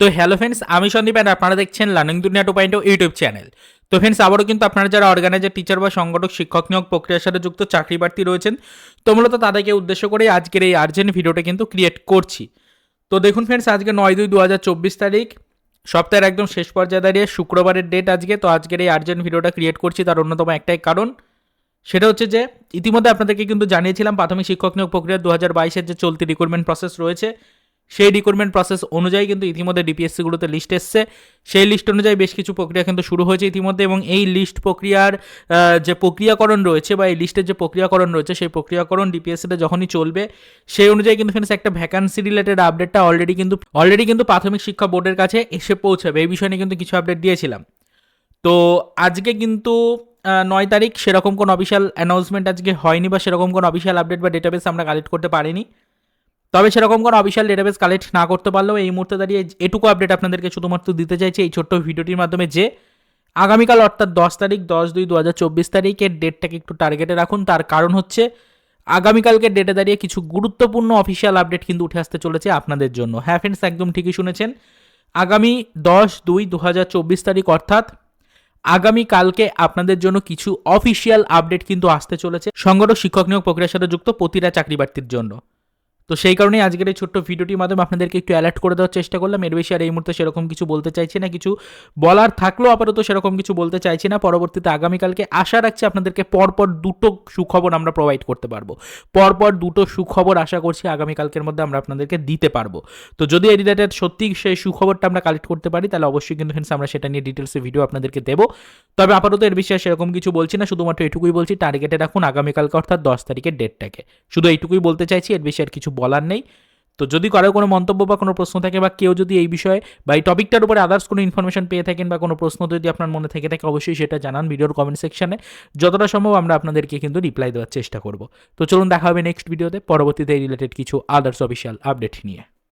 তো hello friends আমি Sandeep and আপনারা দেখছেন learning Duniya two point YouTube channel তো ফ্রেন্ডস আবারও কিন্তু আপনারা যারা অর্গানাইজার টিচার বা সংগঠক, শিক্ষক নিয়োগ প্রক্রিয়ার সাথে যুক্ত, চাকরি প্রার্থী রয়েছেন, তো মূলত তাদেরকে উদ্দেশ্য করে আজকের এই আর্জেন্ট ভিডিওটা কিন্তু ক্রিয়েট করছি। তো দেখুন ফ্রেন্ডস আজকে নয় দুই দু হাজার চব্বিশ তারিখ, সপ্তাহের একদম শেষ পর্যায়ে দাঁড়িয়ে শুক্রবারের ডেট আজকে, তো আজকের এই আর্জেন্ট ভিডিওটা ক্রিয়েট করছি তার অন্যতম একটাই কারণ। সেটা হচ্ছে যে, ইতিমধ্যে আপনাদেরকে কিন্তু জানিয়েছিলাম, প্রাথমিক শিক্ষক নিয়োগ প্রক্রিয়া দু হাজার বাইশের যে চলতি রিক্রুটমেন্ট প্রসেস রয়েছে সেই রিক্রুটমেন্ট প্রসেস অনুযায়ী কিন্তু ইতিমধ্যে ডিপিএসসিগুলোতে লিস্ট এসছে। সেই লিস্ট অনুযায়ী বেশ কিছু প্রক্রিয়া কিন্তু শুরু হয়েছে ইতিমধ্যে এবং এই লিস্ট প্রক্রিয়ার যে প্রক্রিয়াকরণ রয়েছে বা এই লিস্টের যে প্রক্রিয়াকরণ রয়েছে, সেই প্রক্রিয়াকরণ ডিপিএসসিতে যখনই চলবে, সেই অনুযায়ী কিন্তু ফ্রেন্ডস একটা ভ্যাকান্সি রিলেটেড আপডেটটা অলরেডি কিন্তু অলরেডি কিন্তু প্রাথমিক শিক্ষা বোর্ডের কাছে এসে পৌঁছাবে। এই বিষয়ে নিয়ে কিন্তু কিছু আপডেট দিয়েছিলাম। তো আজকে কিন্তু নয় তারিখ, সেরকম কোনো অফিসিয়াল অ্যানাউন্সমেন্ট আজকে হয়নি বা সেরকম কোনো অফিসিয়াল আপডেট বা ডেটাবেস আমরা কালেক্ট করতে পারিনি। তবে সেরকম কোনো অফিসিয়াল ডেটাবেস কালেক্ট না করতে পারলেও এই মুহূর্তে দাঁড়িয়ে এটুকু আপডেট আপনাদেরকে শুধুমাত্র দিতে চাইছি, এই ছোট্ট ভিডিওটির মাধ্যমে যে আগামীকাল অর্থাৎ দশ তারিখ, দশ দুই দু হাজার চব্বিশ তারিখের ডেটটাকে একটু টার্গেটে রাখুন। তার কারণ হচ্ছে আগামীকালকে ডেটে দাঁড়িয়ে কিছু গুরুত্বপূর্ণ অফিসিয়াল আপডেট কিন্তু উঠে আসতে চলেছে আপনাদের জন্য। হ্যাঁ ফ্রেন্ডস একদম ঠিকই শুনেছেন। আগামী দশ দুই দু হাজার চব্বিশ তারিখ অর্থাৎ আগামী কালকে আপনাদের জন্য কিছু অফিসিয়াল আপডেট কিন্তু আসতে চলেছে। সংগঠক, শিক্ষক নিয়োগ প্রক্রিয়ার সাথে যুক্ত প্রতিটা চাকরি প্রার্থীর জন্য। তো সেই কারণেই আজকের এই ছোট্ট ভিডিওটির মাধ্যমে আপনাদেরকে একটু অ্যালার্ট করে দেওয়ার চেষ্টা করলাম। এর বেশি আর এই মুহূর্তে সেরকম কিছু বলতে চাইছি না। কিছু বলার থাকলেও আপাতত সেরকম কিছু বলতে চাইছি না। পরবর্তীতে আগামীকালকে আশা রাখছি আপনাদেরকে পরপর দুটো সুখবর আমরা প্রোভাইড করতে পারব। পরপর দুটো সুখবর আশা করছি আগামীকালকের মধ্যে আমরা আপনাদেরকে দিতে পারব। তো যদি এই রিলেটেড সত্যি সেই সুখবরটা আমরা কালেক্ট করতে পারি, তাহলে অবশ্যই কিন্তু আমরা সেটা নিয়ে ডিটেলসে ভিডিও আপনাদেরকে দেবো। তবে আপাতত এর বিষয়ে সেরকম কিছু বলছি না, শুধুমাত্র এটুকুই বলছি টার্গেটে রাখুন আগামীকালকে অর্থাৎ দশ তারিখের ডেটটাকে শুধু এইটুকুই বলতে চাইছি, এর বিষয়ে আর কিছু বলার নেই। তো যদি কারও কোনো মন্তব্য বা কোনো প্রশ্ন থাকে বা কেউ যদি এই বিষয়ে বা এই টপিকটার উপরে আদার্স কোনো ইনফরমেশন পেয়ে থাকেন বা কোনো প্রশ্ন যদি আপনার মনে থেকে থাকে, অবশ্যই সেটা জানান ভিডিওর কমেন্ট সেকশনে যতটা সম্ভব আমরা আপনাদেরকে কিন্তু রিপ্লাই দেওয়ার চেষ্টা করব। তো চলুন দেখা হবে নেক্সট ভিডিওতে পরবর্তীতে এই রিলেটেড কিছু আদার্স অফিসিয়াল আপডেট নিয়ে।